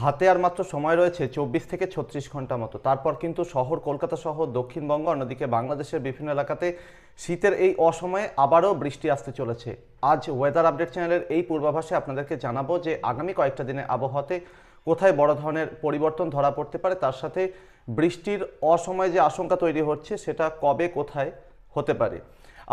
হাতে আর মাত্র সময় রয়েছে চব্বিশ থেকে ছত্রিশ ঘণ্টা মতো। তারপর কিন্তু শহর কলকাতা সহ দক্ষিণবঙ্গ অন্যদিকে বাংলাদেশের বিভিন্ন এলাকাতে শীতের এই অসময়ে আবারও বৃষ্টি আসতে চলেছে। আজ ওয়েদার আপডেট চ্যানেলের এই পূর্বাভাসে আপনাদেরকে জানাব যে আগামী কয়েকটা দিনে আবহাওয়াতে কোথায় বড় ধরনের পরিবর্তন ধরা পড়তে পারে, তার সাথে বৃষ্টির অসময়ে যে আশঙ্কা তৈরি হচ্ছে সেটা কবে কোথায় হতে পারে।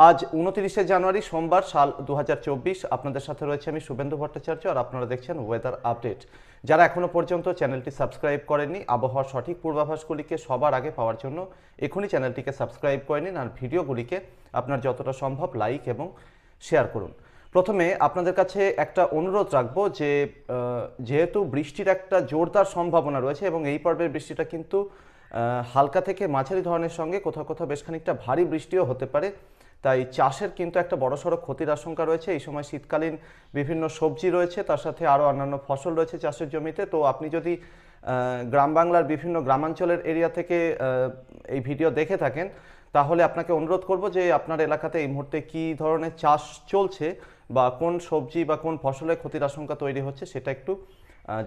আজ উনতিরিশে জানুয়ারি সোমবার সাল দু হাজার চব্বিশ। আপনাদের সাথে রয়েছে আমি শুভেন্দু ভট্টাচার্য আর আপনারা দেখছেন ওয়েদার আপডেট যারা এখনও পর্যন্ত চ্যানেলটি সাবস্ক্রাইব করেননি, আবহাওয়ার সঠিক পূর্বাভাসগুলিকে সবার আগে পাওয়ার জন্য এখনই চ্যানেলটিকে সাবস্ক্রাইব করে নিন আর ভিডিওগুলিকে আপনার যতটা সম্ভব লাইক এবং শেয়ার করুন। প্রথমে আপনাদের কাছে একটা অনুরোধ রাখব যে যেহেতু বৃষ্টির একটা জোরদার সম্ভাবনা রয়েছে এবং এই পর্বের বৃষ্টিটা কিন্তু হালকা থেকে মাঝারি ধরনের সঙ্গে কোথাও কোথাও বেশ খানিকটা ভারী বৃষ্টিও হতে পারে তাই চাষের কিন্তু একটা বড়সড় ক্ষতির আশঙ্কা রয়েছে। এই সময় শীতকালীন বিভিন্ন সবজি রয়েছে, তার সাথে আরও অন্যান্য ফসল রয়েছে চাষের জমিতে। তো আপনি যদি গ্রাম বাংলার বিভিন্ন গ্রামাঞ্চলের এরিয়া থেকে এই ভিডিও দেখে থাকেন, তাহলে আপনাকে অনুরোধ করব যে আপনার এলাকাতে এই মুহূর্তে কী ধরনের চাষ চলছে বা কোন সবজি বা কোন ফসলের ক্ষতির আশঙ্কা তৈরি হচ্ছে সেটা একটু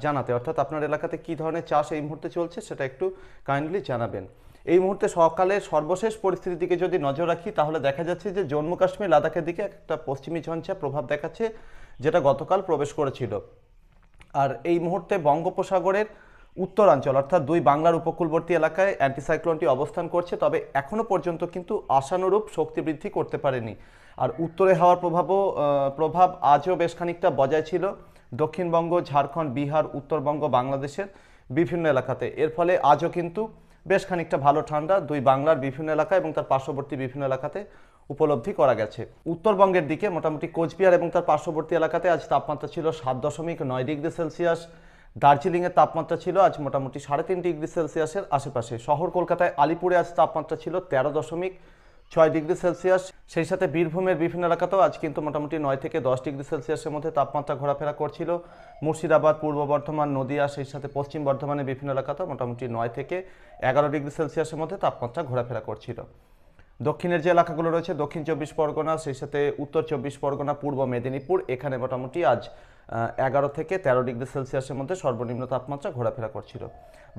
জানাতে। অর্থাৎ আপনার এলাকাতে কী ধরনের চাষ এই মুহূর্তে চলছে সেটা একটু কাইন্ডলি জানাবেন। এই মুহূর্তে সকালে সর্বশেষ পরিস্থিতির দিকে যদি নজর রাখি, তাহলে দেখা যাচ্ছে যে জম্মু কাশ্মীর লাদাখের দিকে একটা পশ্চিমী ঝঞ্ঝা প্রভাব দেখাচ্ছে, যেটা গতকাল প্রবেশ করেছিল। আর এই মুহূর্তে বঙ্গোপসাগরের উত্তরাঞ্চল, অর্থাৎ দুই বাংলার উপকূলবর্তী এলাকায় অ্যান্টিসাইক্লোনটি অবস্থান করছে, তবে এখনও পর্যন্ত কিন্তু আশানুরূপ শক্তি বৃদ্ধি করতে পারেনি। আর উত্তরে হাওয়ার প্রভাবও প্রভাব আজও বেশ খানিকটা বজায় ছিল। দক্ষিণবঙ্গ, ঝাড়খণ্ড, বিহার, উত্তরবঙ্গ, বাংলাদেশের বিভিন্ন এলাকাতে। এর ফলে আজও কিন্তু বেশ খানিকটা ভালো ঠান্ডা দুই বাংলার বিভিন্ন এলাকা এবং তার পার্শ্ববর্তী বিভিন্ন এলাকাতে উপলব্ধি করা গেছে। উত্তরবঙ্গের দিকে মোটামুটি কোচবিহার এবং তার পার্শ্ববর্তী এলাকাতে আজ তাপমাত্রা ছিল সাত দশমিক নয় ডিগ্রি সেলসিয়াস। দার্জিলিংয়ের তাপমাত্রা ছিল আজ মোটামুটি সাড়ে তিন ডিগ্রি সেলসিয়াসের আশেপাশে। শহর কলকাতায় আলিপুরে আজ তাপমাত্রা ছিল তেরো দশমিক ছয় ডিগ্রি সেলসিয়াস। সেই সাথে বীরভূমের বিভিন্ন এলাকাতেও আজ কিন্তু মোটামুটি নয় থেকে দশ ডিগ্রি সেলসিয়াসের মধ্যে তাপমাত্রা ঘোরাফেরা করছিল। মুর্শিদাবাদ, পূর্ব বর্ধমান, নদিয়া, সেই সাথে পশ্চিম বর্ধমানের বিভিন্ন এলাকাতেও মোটামুটি নয় থেকে এগারো ডিগ্রি সেলসিয়াসের মধ্যে তাপমাত্রা ঘোরাফেরা করছিল। দক্ষিণের যে এলাকাগুলো রয়েছে, দক্ষিণ চব্বিশ পরগনা, সেই সাথে উত্তর চব্বিশ পরগনা, পূর্ব মেদিনীপুর, এখানে মোটামুটি আজ এগারো থেকে তেরো ডিগ্রি সেলসিয়াসের মধ্যে সর্বনিম্ন তাপমাত্রা ঘোরাফেরা করছিল।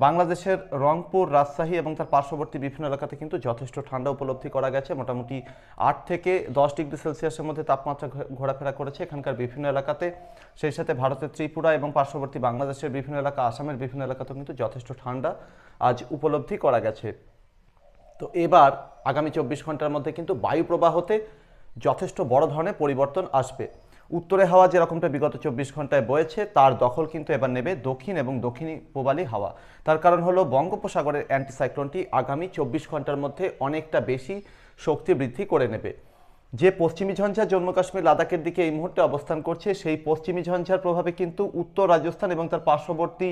বাংলাদেশের রংপুর, রাজশাহী এবং তার পার্শ্ববর্তী বিভিন্ন এলাকাতে কিন্তু যথেষ্ট ঠান্ডা উপলব্ধি করা গেছে। মোটামুটি আট থেকে দশ ডিগ্রি সেলসিয়াসের মধ্যে তাপমাত্রা ঘোরাফেরা করেছে এখানকার বিভিন্ন এলাকাতে। সেই সাথে ভারতের ত্রিপুরা এবং পার্শ্ববর্তী বাংলাদেশের বিভিন্ন এলাকা, আসামের বিভিন্ন এলাকাতেও কিন্তু যথেষ্ট ঠান্ডা আজ উপলব্ধি করা গেছে। তো এবার আগামী চব্বিশ ঘণ্টার মধ্যে কিন্তু বায়ু প্রবাহতে যথেষ্ট বড় ধরনের পরিবর্তন আসবে। উত্তরে হাওয়া যেরকমটা বিগত চব্বিশ ঘন্টায় বয়েছে, তার দখল কিন্তু এবার নেবে দক্ষিণ এবং দক্ষিণী পূবালি হাওয়া। তার কারণ হলো বঙ্গোপসাগরের অ্যান্টিসাইক্লোনটি আগামী চব্বিশ ঘণ্টার মধ্যে অনেকটা বেশি শক্তি বৃদ্ধি করে নেবে। যে পশ্চিমী ঝঞ্ঝা জম্মু কাশ্মীর লাদাখের দিকে এই মুহূর্তে অবস্থান করছে, সেই পশ্চিমী ঝঞ্ঝার প্রভাবে কিন্তু উত্তর রাজস্থান এবং তার পার্শ্ববর্তী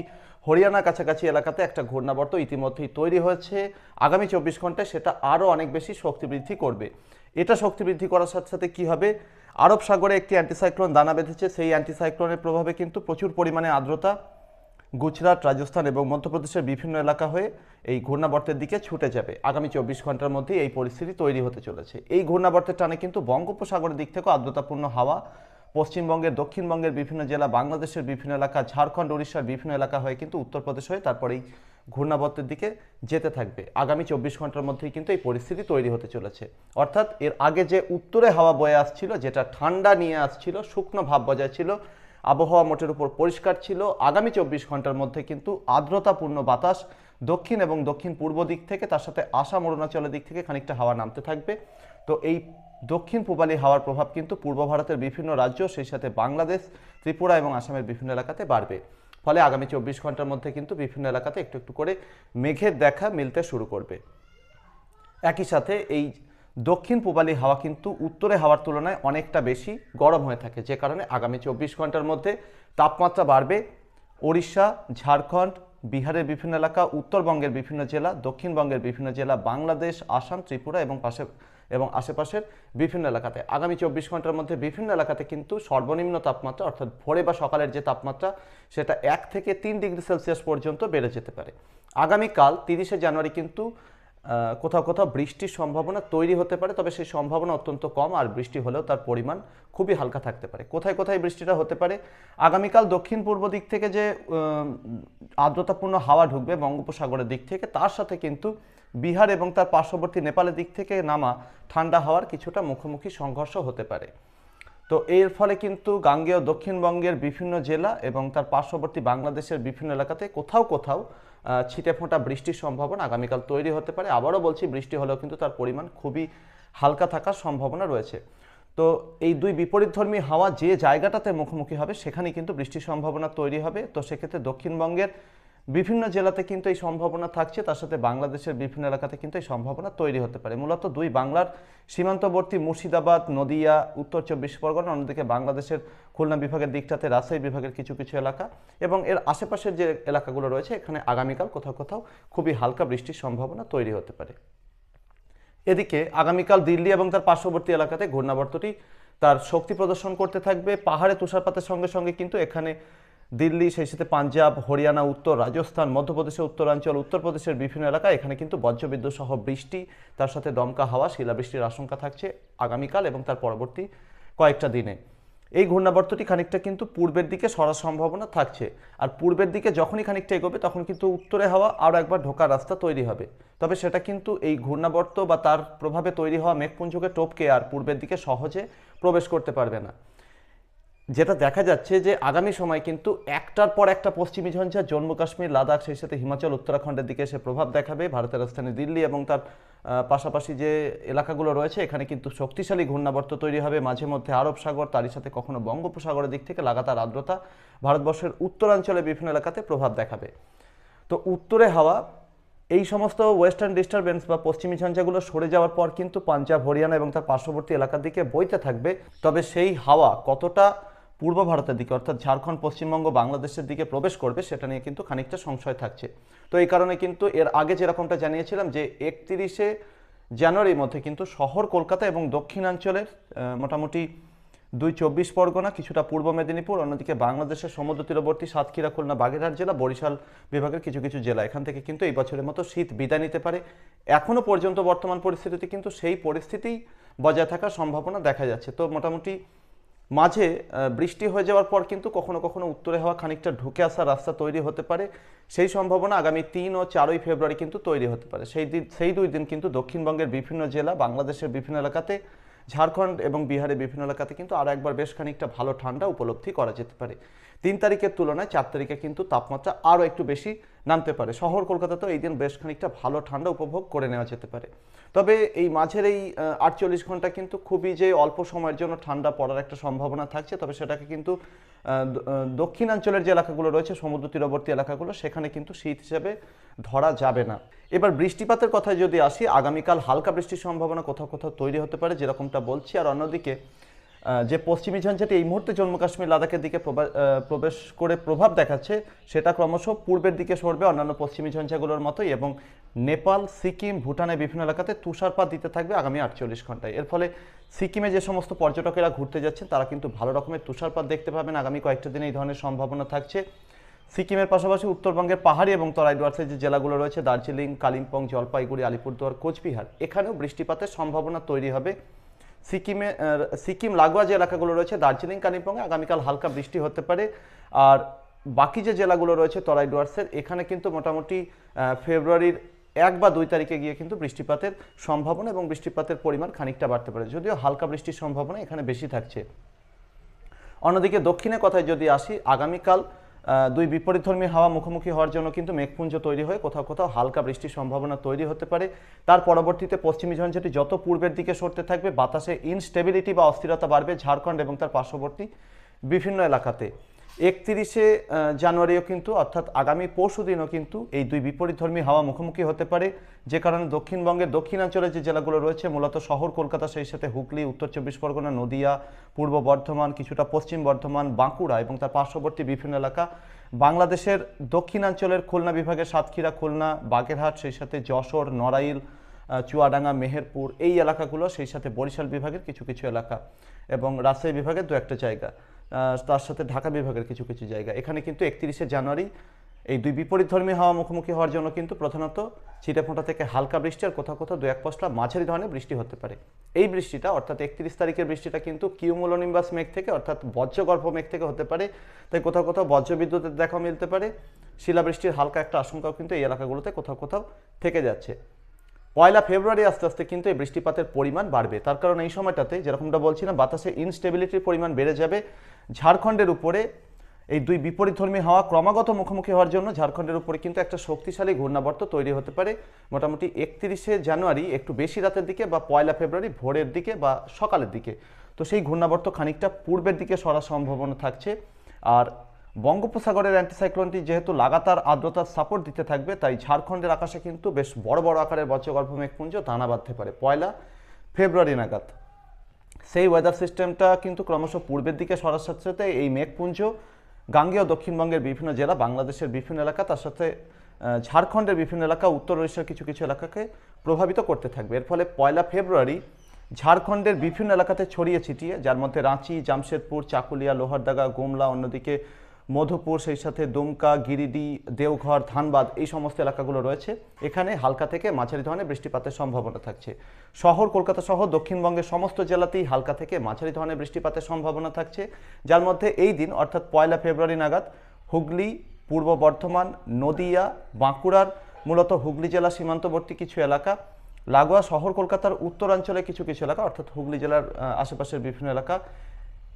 হরিয়ানা কাছাকাছি এলাকাতে একটা ঘূর্ণাবর্ত ইতিমধ্যেই তৈরি হয়েছে। আগামী চব্বিশ ঘন্টায় সেটা আরও অনেক বেশি শক্তি বৃদ্ধি করবে। এটা শক্তি বৃদ্ধি করার সাথে সাথে কী হবে? আরব সাগরে একটি অ্যান্টিসাইক্লোন দানা বেঁধেছে। সেই অ্যান্টিসাইক্লোনের প্রভাবে কিন্তু প্রচুর পরিমাণে আর্দ্রতা গুজরাট, রাজস্থান এবং মধ্যপ্রদেশের বিভিন্ন এলাকা হয়ে এই ঘূর্ণাবর্তের দিকে ছুটে যাবে। আগামী চব্বিশ ঘণ্টার মধ্যে এই পরিস্থিতি তৈরি হতে চলেছে। এই ঘূর্ণাবর্তের টানে কিন্তু বঙ্গোপসাগরের দিক থেকেও আর্দ্রতাপূর্ণ হাওয়া, পশ্চিমবঙ্গের, দক্ষিণবঙ্গের বিভিন্ন জেলা, বাংলাদেশের বিভিন্ন এলাকা, ঝাড়খণ্ড, উড়িষ্যার বিভিন্ন এলাকা হয়ে কিন্তু উত্তরপ্রদেশ হয়ে তারপরেই ঘূর্ণাবর্তের দিকে যেতে থাকবে। আগামী চব্বিশ ঘণ্টার মধ্যেই কিন্তু এই পরিস্থিতি তৈরি হতে চলেছে। অর্থাৎ এর আগে যে উত্তরে হাওয়া বয়ে আসছিল, যেটা ঠান্ডা নিয়ে আসছিল, শুকনো ভাব বজায় ছিল, আবহাওয়া মোটের উপর পরিষ্কার ছিল, আগামী চব্বিশ ঘণ্টার মধ্যে কিন্তু আর্দ্রতাপূর্ণ বাতাস দক্ষিণ এবং দক্ষিণ পূর্ব দিক থেকে, তার সাথে আসাম, অরুণাচলের দিক থেকে খানিকটা হাওয়া নামতে থাকবে। তো এই দক্ষিণ পূবালি হাওয়ার প্রভাব কিন্তু পূর্ব ভারতের বিভিন্ন রাজ্য, সেই সাথে বাংলাদেশ, ত্রিপুরা এবং আসামের বিভিন্ন এলাকাতে বাড়বে। ফলে আগামী চব্বিশ ঘণ্টার মধ্যে কিন্তু বিভিন্ন এলাকাতে একটু একটু করে মেঘের দেখা মিলতে শুরু করবে। একই সাথে এই দক্ষিণ পূবালি হাওয়া কিন্তু উত্তরে হাওয়ার তুলনায় অনেকটা বেশি গরম হয়ে থাকে, যে কারণে আগামী চব্বিশ ঘণ্টার মধ্যে তাপমাত্রা বাড়বে। ওড়িশা, ঝাড়খণ্ড, বিহারের বিভিন্ন এলাকা, উত্তরবঙ্গের বিভিন্ন জেলা, দক্ষিণবঙ্গের বিভিন্ন জেলা, বাংলাদেশ, আসাম, ত্রিপুরা এবং পাশে এবং আশেপাশের বিভিন্ন এলাকাতে। আগামী চব্বিশ ঘণ্টার মধ্যে বিভিন্ন এলাকাতে কিন্তু সর্বনিম্ন তাপমাত্রা, অর্থাৎ ভোরে বা সকালের যে তাপমাত্রা, সেটা এক থেকে তিন ডিগ্রি সেলসিয়াস পর্যন্ত বেড়ে যেতে পারে। আগামীকাল তিরিশে জানুয়ারি কিন্তু কোথাও কোথাও বৃষ্টির সম্ভাবনা তৈরি হতে পারে, তবে সেই সম্ভাবনা অত্যন্ত কম আর বৃষ্টি হলেও তার পরিমাণ খুবই হালকা থাকতে পারে। কোথায় কোথায় বৃষ্টিটা হতে পারে? আগামীকাল দক্ষিণ পূর্ব দিক থেকে যে আর্দ্রতাপূর্ণ হাওয়া ঢুকবে বঙ্গোপসাগরের দিক থেকে, তার সাথে কিন্তু বিহার এবং তার পার্শ্ববর্তী নেপালের দিক থেকে নামা ঠান্ডা হাওয়ার কিছুটা মুখোমুখি সংঘর্ষ হতে পারে। তো এর ফলে কিন্তু গাঙ্গেয় দক্ষিণবঙ্গের বিভিন্ন জেলা এবং তার পার্শ্ববর্তী বাংলাদেশের বিভিন্ন এলাকাতে কোথাও কোথাও ছিটে ফোঁটা বৃষ্টির সম্ভাবনা আগামীকাল তৈরি হতে পারে। আবারও বলছি, বৃষ্টি হলেও কিন্তু তার পরিমাণ খুবই হালকা থাকার সম্ভাবনা রয়েছে। তো এই দুই বিপরীতধর্মী হাওয়া যে জায়গাটাতে মুখোমুখি হবে সেখানে কিন্তু বৃষ্টির সম্ভাবনা তৈরি হবে। তো সেক্ষেত্রে দক্ষিণবঙ্গের বিভিন্ন জেলাতে কিন্তু এই সম্ভাবনা থাকছে, তার সাথে বাংলাদেশের বিভিন্ন এলাকাতে কিন্তু এই সম্ভাবনা তৈরি হতে পারে। মূলত দুই বাংলার সীমান্তবর্তী মুর্শিদাবাদ, নদিয়া, উত্তর চব্বিশ পরগনা, অন্যদিকে বাংলাদেশের খুলনা বিভাগের দিকটাতে রাজশাহী বিভাগের কিছু কিছু এলাকা এবং এর আশেপাশের যে এলাকাগুলো রয়েছে, এখানে আগামীকাল কোথাও কোথাও খুবই হালকা বৃষ্টির সম্ভাবনা তৈরি হতে পারে। এদিকে আগামীকাল দিল্লি এবং তার পার্শ্ববর্তী এলাকাতে ঘূর্ণাবর্তটি তার শক্তি প্রদর্শন করতে থাকবে। পাহাড়ে তুষারপাতের সঙ্গে সঙ্গে কিন্তু এখানে দিল্লি, সেই সাথে পাঞ্জাব, হরিয়ানা, উত্তর রাজস্থান মধ্যপ্রদেশের উত্তরাঞ্চল, উত্তরপ্রদেশের বিভিন্ন এলাকায় এখানে কিন্তু বজ্রবিদ্যুৎ সহ বৃষ্টি, তার সাথে দমকা হাওয়া, শিলাবৃষ্টির আশঙ্কা থাকছে আগামীকাল এবং তার পরবর্তী কয়েকটা দিনে। এই ঘূর্ণাবর্তটি খানিকটা কিন্তু পূর্বের দিকে সরার সম্ভাবনা থাকছে। আর পূর্বের দিকে যখনই খানিকটা এগোবে, তখন কিন্তু উত্তরে হাওয়া আরও একবার ঢোকার রাস্তা তৈরি হবে। তবে সেটা কিন্তু এই ঘূর্ণাবর্ত বা তার প্রভাবে তৈরি হওয়া মেঘপুঞ্জকে টপকে আর পূর্বের দিকে সহজে প্রবেশ করতে পারবে না। যেটা দেখা যাচ্ছে যে আগামী সময় কিন্তু একটার পর একটা পশ্চিমী ঝঞ্ঝা, জম্মু কাশ্মীর, লাদাখ, সেই সাথে হিমাচল, উত্তরাখণ্ডের দিকে এসে প্রভাব দেখাবে। ভারতের রাজধানী দিল্লি এবং তার পাশাপাশি যে এলাকাগুলো রয়েছে, এখানে কিন্তু শক্তিশালী ঘূর্ণাবর্ত তৈরি হবে। মাঝে মধ্যে আরব সাগর, তারই সাথে কখনো বঙ্গোপসাগরের দিক থেকে লাগাতার আর্দ্রতা। ভারতবর্ষের উত্তরাঞ্চলে বিভিন্ন এলাকাতে প্রভাব দেখাবে। তো উত্তরে হাওয়া, এই সমস্ত ওয়েস্টার্ন ডিস্টারবেন্স বা পশ্চিমী ঝঞ্ঝাগুলো সরে যাওয়ার পর কিন্তু পাঞ্জাব, হরিয়ানা এবং তার পার্শ্ববর্তী এলাকার দিকে বইতে থাকবে। তবে সেই হাওয়া কতটা পূর্ব ভারতের দিকে, অর্থাৎ ঝাড়খণ্ড, পশ্চিমবঙ্গ, বাংলাদেশের দিকে প্রবেশ করবে, সেটা নিয়ে কিন্তু খানিকটা সংশয় থাকছে। তো এই কারণে কিন্তু এর আগে যেরকমটা জানিয়েছিলাম যে একত্রিশে জানুয়ারির মধ্যে কিন্তু শহর কলকাতা এবং দক্ষিণাঞ্চলের মোটামুটি দুই চব্বিশ পরগনা, কিছুটা পূর্ব মেদিনীপুর, অন্যদিকে বাংলাদেশের সমুদ্র তীরবর্তী সাতক্ষীরা, খুলনা, বাগেরহাট জেলা, বরিশাল বিভাগের কিছু কিছু জেলা। এখান থেকে কিন্তু এই বছরের মতো শীত বিদায় নিতে পারে। এখনও পর্যন্ত বর্তমান পরিস্থিতিতে কিন্তু সেই পরিস্থিতিই বজায় থাকার সম্ভাবনা দেখা যাচ্ছে। তো মোটামুটি মাঝে বৃষ্টি হয়ে যাওয়ার পর কিন্তু কখনো কখনো উত্তরে হওয়া খানিকটা ঢুকে আসার রাস্তা তৈরি হতে পারে। সেই সম্ভাবনা আগামী তিন ও চারই ফেব্রুয়ারি কিন্তু তৈরি হতে পারে। সেই দিন, সেই দুই দিন কিন্তু দক্ষিণবঙ্গের বিভিন্ন জেলা, বাংলাদেশের বিভিন্ন এলাকাতে, ঝাড়খণ্ড এবং বিহারের বিভিন্ন এলাকাতে কিন্তু আরও একবার বেশ খানিকটা ভালো ঠান্ডা উপলব্ধি করা যেতে পারে। তিন তারিখের তুলনায় চার তারিখে কিন্তু তাপমাত্রা আরও একটু বেশি নামতে পারে। শহর কলকাতাতেও এই দিন বেশ খানিকটা ভালো, ঠান্ডা উপভোগ করে নেওয়া যেতে পারে। তবে এই মাঝের এই আটচল্লিশ ঘণ্টা কিন্তু খুবই যে অল্প সময়ের জন্য ঠান্ডা পড়ার একটা সম্ভাবনা থাকছে, তবে সেটাকে কিন্তু দক্ষিণাঞ্চলের যে এলাকাগুলো রয়েছে, সমুদ্র তীরবর্তী এলাকাগুলো, সেখানে কিন্তু শীত হিসেবে ধরা যাবে না। এবার বৃষ্টিপাতের কথায় যদি আসি, আগামীকাল হালকা বৃষ্টির সম্ভাবনা কোথাও কোথাও তৈরি হতে পারে, যেরকমটা বলছি। আর অন্যদিকে যে পশ্চিমী ঝঞ্ঝাটি এই মুহূর্তে জম্মু কাশ্মীর লাদাখের দিকে প্রবা- প্রবেশ করে প্রভাব দেখাচ্ছে, সেটা ক্রমশ পূর্বের দিকে সরবে অন্যান্য পশ্চিমী ঝঞ্ঝাগুলোর মতোই এবং নেপাল, সিকিম, ভুটানের বিভিন্ন এলাকাতে তুষারপাত দিতে থাকবে আগামী আটচল্লিশ ঘন্টায়। এর ফলে সিকিমে যে সমস্ত পর্যটকেরা ঘুরতে যাচ্ছেন, তারা কিন্তু ভালো রকমের তুষারপাত দেখতে পাবেন। আগামী কয়েকটা দিনে এই ধরনের সম্ভাবনা থাকছে। সিকিমের পাশাপাশি উত্তরবঙ্গের পাহাড়ি এবং তরাই ডুয়ার্সের যে জেলাগুলো রয়েছে, দার্জিলিং, কালিম্পং, জলপাইগুড়ি, আলিপুরদুয়ার, কোচবিহার, এখানেও বৃষ্টিপাতের সম্ভাবনা তৈরি হবে। সিকিমে সিকিম লাগোয়া যে এলাকাগুলো রয়েছে, দার্জিলিং কালিম্পংয়ে আগামীকাল হালকা বৃষ্টি হতে পারে। আর বাকি যে জেলাগুলো রয়েছে, তরাই ডুয়ার্সের, এখানে কিন্তু মোটামুটি ফেব্রুয়ারির এক বা দুই তারিখে গিয়ে কিন্তু বৃষ্টিপাতের সম্ভাবনা এবং বৃষ্টিপাতের পরিমাণ খানিকটা বাড়তে পারে। যদিও হালকা বৃষ্টির সম্ভাবনা এখানে বেশি থাকছে। অন্যদিকে দক্ষিণে কথায় যদি আসি, আগামীকাল দুই বিপরীতধর্মী হাওয়া মুখোমুখি হওয়ার জন্য কিন্তু মেঘপুঞ্জ তৈরি হয়ে কোথাও কোথাও হালকা বৃষ্টির সম্ভাবনা তৈরি হতে পারে। তার পরবর্তীতে পশ্চিমী ঝঞ্ঝাটি যত পূর্বের দিকে সরতে থাকবে, বাতাসে ইনস্টেবিলিটি বা অস্থিরতা বাড়বে ঝাড়খণ্ড এবং তার পার্শ্ববর্তী বিভিন্ন এলাকাতে। একত্রিশে জানুয়ারিও কিন্তু, অর্থাৎ আগামী পরশু দিনও কিন্তু এই দুই বিপরীতধর্মী হাওয়া মুখোমুখি হতে পারে। যে কারণে দক্ষিণবঙ্গের দক্ষিণাঞ্চলের যে জেলাগুলো রয়েছে, মূলত শহর কলকাতা, সেই সাথে হুগলি, উত্তর চব্বিশ পরগনা, নদিয়া, পূর্ব বর্ধমান, কিছুটা পশ্চিম বর্ধমান, বাঁকুড়া এবং তার পার্শ্ববর্তী বিভিন্ন এলাকা। বাংলাদেশের দক্ষিণাঞ্চলের খুলনা বিভাগের সাতক্ষীরা, খুলনা, বাগেরহাট, সেই সাথে যশোর, নড়াইল চুয়াডাঙ্গা, মেহেরপুর, এই এলাকাগুলো, সেই সাথে বরিশাল বিভাগের কিছু কিছু এলাকা এবং রাজশাহী বিভাগের দু একটা জায়গা। তার সাথে ঢাকা বিভাগের কিছু কিছু জায়গা। এখানে কিন্তু একত্রিশে জানুয়ারি এই দুই বিপরীতধর্মী হাওয়া মুখোমুখি হওয়ার জন্য কিন্তু প্রধানত ছিটেফোঁটা থেকে হালকা বৃষ্টি আর কোথাও কোথাও দু এক পশলা মাঝারি ধরনের বৃষ্টি হতে পারে। এই বৃষ্টিটা অর্থাৎ একত্রিশ তারিখের বৃষ্টিটা কিন্তু কিউমুলোনিম্বাস মেঘ থেকে অর্থাৎ বজ্রগর্ভ মেঘ থেকে হতে পারে। তাই কোথাও কোথাও বজ্রবিদ্যুতের দেখা মিলতে পারে। শিলাবৃষ্টির হালকা একটা আশঙ্কাও কিন্তু এই এলাকাগুলোতে কোথাও কোথাও থেকে যাচ্ছে। পয়লা ফেব্রুয়ারি আস্তে আস্তে কিন্তু এই বৃষ্টিপাতের পরিমাণ বাড়বে। তার কারণ এই সময়টাতে যেরকমটা বলছিলাম বাতাসে ইনস্টেবিলিটির পরিমাণ বেড়ে যাবে। ঝাড়খণ্ডের উপরে এই দুই বিপরীতধর্মী হাওয়া ক্রমাগত মুখোমুখি হওয়ার জন্য ঝাড়খণ্ডের উপরে কিন্তু একটা শক্তিশালী ঘূর্ণাবর্ত তৈরি হতে পারে। মোটামুটি একত্রিশে জানুয়ারি একটু বেশি রাতের দিকে বা পয়লা ফেব্রুয়ারি ভোরের দিকে বা সকালের দিকে। তো সেই ঘূর্ণাবর্ত খানিকটা পূর্বের দিকে সরার সম্ভাবনা থাকছে। আর বঙ্গোপসাগরের অ্যান্টিসাইক্লোনটি যেহেতু লাগাতার আর্দ্রতার সাপোর্ট দিতে থাকবে, তাই ঝাড়খণ্ডের আকাশে কিন্তু বেশ বড় বড় আকারের বজ্রগর্ভ মেঘপুঞ্জ দানা বাঁধতে পারে। পয়লা ফেব্রুয়ারি নাগাদ। সেই ওয়েদার সিস্টেমটা কিন্তু ক্রমশ পূর্বের দিকে সরার সাথে সাথে এই মেঘপুঞ্জ, গাঙ্গেয় দক্ষিণবঙ্গের বিভিন্ন জেলা, বাংলাদেশের বিভিন্ন এলাকা, তার সাথে ঝাড়খণ্ডের বিভিন্ন এলাকা, উত্তর ওড়িশার কিছু কিছু এলাকাকে প্রভাবিত করতে থাকবে। এর ফলে পয়লা ফেব্রুয়ারি ঝাড়খণ্ডের বিভিন্ন এলাকাতে ছড়িয়ে ছিটিয়ে, যার মধ্যে রাঁচি, জামশেদপুর, চাকুলিয়া, লোহারদাগা, গোমলা, অন্যদিকে মধুপুর, সেই সাথে দুমকা, গিরিডি, দেওঘর, ধানবাদ, এই সমস্ত এলাকাগুলো রয়েছে। এখানে হালকা থেকে মাঝারি ধরনের বৃষ্টিপাতের সম্ভাবনা থাকছে। শহর, কলকাতা সহ দক্ষিণবঙ্গের সমস্ত জেলাতেই হালকা থেকে মাঝারি ধরনের বৃষ্টিপাতের সম্ভাবনা থাকছে। যার মধ্যে এই দিন, অর্থাৎ পয়লা ফেব্রুয়ারি নাগাদ, হুগলি, পূর্ব বর্ধমান, নদিয়া, বাঁকুড়ার মূলত হুগলি জেলা সীমান্তবর্তী কিছু এলাকা, লাগোয়া শহর, কলকাতার উত্তরাঞ্চলে কিছু কিছু এলাকা, অর্থাৎ হুগলি জেলার আশেপাশের বিভিন্ন এলাকা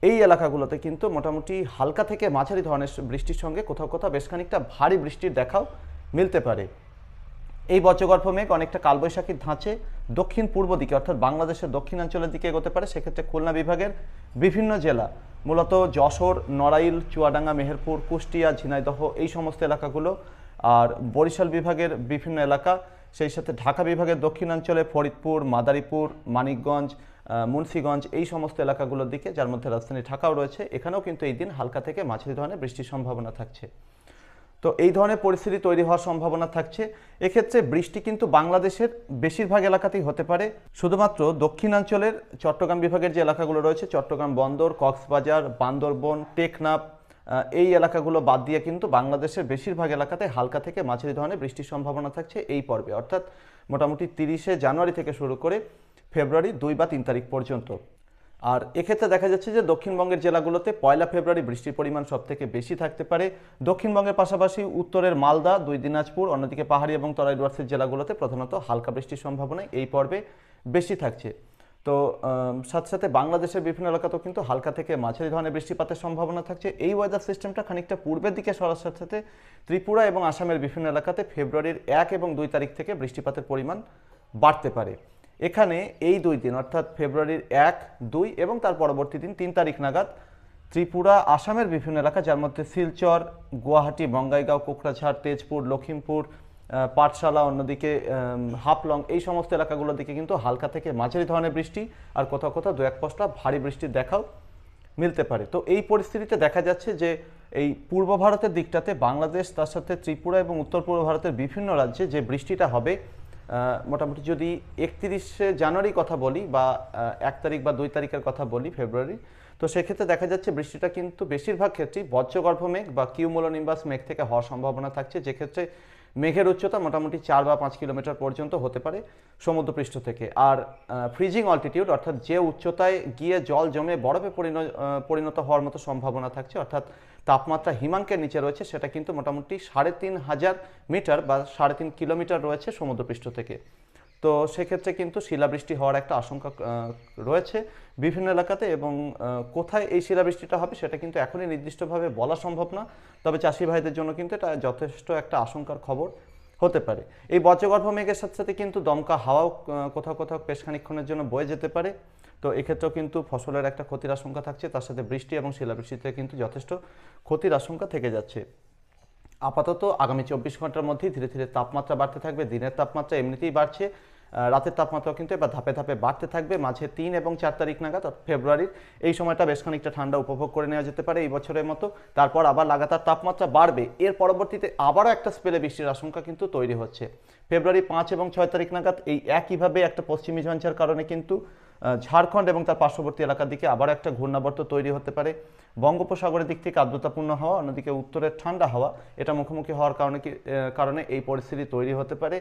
এই এলাকাগুলোতে কিন্তু মোটামুটি হালকা থেকে মাঝারি ধরনের বৃষ্টির সঙ্গে কোথাও কোথাও বেশ খানিকটা ভারী বৃষ্টির দেখাও মিলতে পারে। এই বজ্রগর্ভ মেঘ অনেকটা কালবৈশাখীর ধাঁচে দক্ষিণ পূর্ব দিকে অর্থাৎ বাংলাদেশের দক্ষিণাঞ্চলের দিকে এগোতে পারে। সেক্ষেত্রে খুলনা বিভাগের বিভিন্ন জেলা, মূলত যশোর, নড়াইল, চুয়াডাঙ্গা, মেহেরপুর, কুষ্টিয়া, ঝিনাইদহ, এই সমস্ত এলাকাগুলো আর বরিশাল বিভাগের বিভিন্ন এলাকা, সেই সাথে ঢাকা বিভাগের দক্ষিণাঞ্চলে ফরিদপুর, মাদারীপুর, মানিকগঞ্জ মুন্সিগঞ্জ, এই সমস্ত এলাকাগুলোর দিকে, যার মধ্যে রাজধানী ঢাকাও রয়েছে, এখানেও কিন্তু এই দিন হালকা থেকে মাঝারি ধরনের বৃষ্টির সম্ভাবনা থাকছে। তো এই ধরনের পরিস্থিতি তৈরি হওয়ার সম্ভাবনা থাকছে। এক্ষেত্রে বৃষ্টি কিন্তু বাংলাদেশের বেশিরভাগ এলাকাতেই হতে পারে। শুধুমাত্র দক্ষিণাঞ্চলের চট্টগ্রাম বিভাগের যে এলাকাগুলো রয়েছে, চট্টগ্রাম বন্দর, কক্সবাজার, বান্দরবন, টেকনাফ এই এলাকাগুলো বাদ দিয়ে কিন্তু বাংলাদেশের বেশিরভাগ এলাকাতে হালকা থেকে মাঝারি ধরনের বৃষ্টির সম্ভাবনা থাকছে এই পর্বে। অর্থাৎ মোটামুটি তিরিশে জানুয়ারি থেকে শুরু করে ফেব্রুয়ারি দুই বা তিন তারিখ পর্যন্ত। আর এক্ষেত্রে দেখা যাচ্ছে যে দক্ষিণবঙ্গের জেলাগুলোতে পয়লা ফেব্রুয়ারি বৃষ্টির পরিমাণ সব থেকে বেশি থাকতে পারে। দক্ষিণবঙ্গের পাশাপাশি উত্তরের মালদা, দুই দিনাজপুর, অন্যদিকে পাহাড়ি এবং তরাই ডুয়ার্সের জেলাগুলোতে প্রধানত হালকা বৃষ্টির সম্ভাবনা এই পর্বে বেশি থাকছে। তো সাথে সাথে বাংলাদেশের বিভিন্ন এলাকাতেও কিন্তু হালকা থেকে মাঝারি ধরনের বৃষ্টিপাতের সম্ভাবনা থাকছে। এই ওয়েদার সিস্টেমটা খানিকটা পূর্বের দিকে সরার সাথে সাথে ত্রিপুরা এবং আসামের বিভিন্ন এলাকাতে ফেব্রুয়ারির এক এবং দুই তারিখ থেকে বৃষ্টিপাতের পরিমাণ বাড়তে পারে। এখানে এই দুই দিন, অর্থাৎ ফেব্রুয়ারির এক, দুই এবং তার পরবর্তী দিন তিন তারিখ নাগাদ ত্রিপুরা, আসামের বিভিন্ন এলাকা, যার মধ্যে শিলচর, গুয়াহাটি, বঙ্গাইগাঁও কোকরাঝাড় তেজপুর লখিমপুর পাঠশালা, অন্যদিকে হাফলং, এই সমস্ত এলাকাগুলোর দিকে কিন্তু হালকা থেকে মাঝারি ধরনের বৃষ্টি আর কোথাও কোথাও দু এক পশলা ভারী বৃষ্টির দেখাও মিলতে পারে। তো এই পরিস্থিতিতে দেখা যাচ্ছে যে এই পূর্ব ভারতের দিকটাতে বাংলাদেশ, তার সাথে ত্রিপুরা এবং উত্তর পূর্ব ভারতের বিভিন্ন রাজ্যে যে বৃষ্টিটা হবে মোটামুটি যদি একত্রিশে জানুয়ারি কথা বলি বা এক তারিখ বা দুই তারিখের কথা বলি ফেব্রুয়ারি, তো সেক্ষেত্রে দেখা যাচ্ছে বৃষ্টিটা কিন্তু বেশিরভাগ ক্ষেত্রেই বজ্রগর্ভ মেঘ বা কিউমোলোনিম্বাস মেঘ থেকে হওয়ার সম্ভাবনা থাকছে। যে ক্ষেত্রে মেঘের উচ্চতা মোটামুটি চার বা পাঁচ কিলোমিটার পর্যন্ত হতে পারে সমুদ্রপৃষ্ঠ থেকে। আর ফ্রিজিং অল্টিটিউড অর্থাৎ যে উচ্চতায় গিয়ে জল জমে বরফে পরিণ- পরিণত হওয়ার মতো সম্ভাবনা থাকছে, অর্থাৎ তাপমাত্রা হিমাঙ্কের নিচে রয়েছে, সেটা কিন্তু মোটামুটি সাড়ে তিন হাজার মিটার বা সাড়ে তিন কিলোমিটার রয়েছে সমুদ্রপৃষ্ঠ থেকে। তো সেক্ষেত্রে কিন্তু শিলাবৃষ্টি হওয়ার একটা আশঙ্কা রয়েছে বিভিন্ন এলাকাতে এবং কোথায় এই শিলাবৃষ্টিটা হবে সেটা কিন্তু এখনই নির্দিষ্টভাবে বলা সম্ভব না। তবে চাষি ভাইদের জন্য কিন্তু এটা যথেষ্ট একটা আশঙ্কার খবর হতে পারে। এই বজ্রগর্ভ মেঘের সাথে সাথে কিন্তু দমকা হাওয়াও কোথাও কোথাও বেশ খানিকক্ষণের জন্য বয়ে যেতে পারে। তো এক্ষেত্রেও কিন্তু ফসলের একটা ক্ষতির আশঙ্কা থাকছে। তার সাথে বৃষ্টি এবং শিলাবৃষ্টিতে কিন্তু যথেষ্ট ক্ষতির আশঙ্কা থেকে যাচ্ছে। আপাতত আগামী চব্বিশ ঘণ্টার মধ্যেই ধীরে ধীরে তাপমাত্রা বাড়তে থাকবে। দিনের তাপমাত্রা এমনিতেই বাড়ছে। রাতের তাপমাত্রা কিন্তু এবার ধাপে ধাপে বাড়তে থাকবে। মাঝে তিন এবং চার তারিখ নাগাদ ফেব্রুয়ারির। এই সময়টা বেশ খানিকটা ঠান্ডা উপভোগ করে নেওয়া যেতে পারে এই বছরের মতো। তারপর আবার লাগাতার তাপমাত্রা বাড়বে। এর পরবর্তীতে আবারও একটা স্পেলে বৃষ্টির আশঙ্কা কিন্তু তৈরি হচ্ছে। ফেব্রুয়ারি পাঁচ এবং ছয় তারিখ নাগাদ এই একইভাবে একটা পশ্চিমী ঝঞ্ঝার কারণে কিন্তু ঝাড়খণ্ড এবং তার পার্শ্ববর্তী এলাকার দিকে আবার একটা ঘূর্ণাবর্ত তৈরি হতে পারে। বঙ্গোপসাগরের দিক থেকে আর্দ্রতাপূর্ণ হাওয়া, অন্যদিকে উত্তরের ঠান্ডা হাওয়া, এটা মুখোমুখি হওয়ার কারণে কারণে এই পরিস্থিতি তৈরি হতে পারে।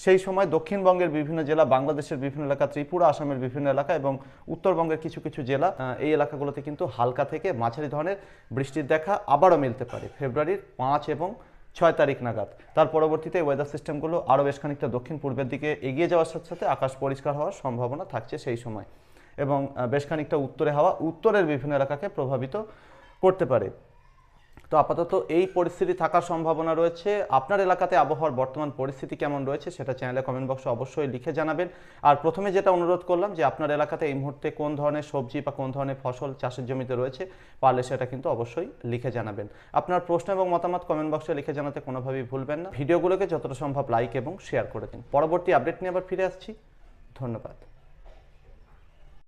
সেই সময় দক্ষিণবঙ্গের বিভিন্ন জেলা, বাংলাদেশের বিভিন্ন এলাকা, ত্রিপুরা, আসামের বিভিন্ন এলাকা এবং উত্তরবঙ্গের কিছু কিছু জেলা এই এলাকাগুলোতে কিন্তু হালকা থেকে মাঝারি ধরনের বৃষ্টির দেখা আবারও মিলতে পারে। ফেব্রুয়ারির পাঁচ এবং ছয় তারিখ নাগাদ। তার পরবর্তীতে ওয়েদার সিস্টেমগুলো আরও বেশ খানিকটা দক্ষিণ পূর্বের দিকে এগিয়ে যাওয়ার সাথে সাথে আকাশ পরিষ্কার হওয়ার সম্ভাবনা থাকছে সেই সময় এবং বেশ খানিকটা উত্তরে হাওয়া উত্তরের বিভিন্ন এলাকাকে প্রভাবিত করতে পারে। তো আপাতত এই পরিস্থিতি থাকার সম্ভাবনা রয়েছে। আপনার এলাকাতে আবহাওয়ার বর্তমান পরিস্থিতি কেমন রয়েছে সেটা চ্যানেলে কমেন্ট বক্সে অবশ্যই লিখে জানাবেন। আর প্রথমে যেটা অনুরোধ করলাম যে আপনার এলাকাতে এই মুহূর্তে কোন ধরনের সবজি বা কোন ধরনের ফসল চাষের জমিতে রয়েছে পারলে সেটা কিন্তু অবশ্যই লিখে জানাবেন। আপনার প্রশ্ন এবং মতামত কমেন্ট বক্সে লিখে জানাতে কোনোভাবেই ভুলবেন না। ভিডিওগুলোকে যতটা সম্ভব লাইক এবং শেয়ার করে দিন। পরবর্তী আপডেট নিয়ে আবার ফিরে আসছি। ধন্যবাদ।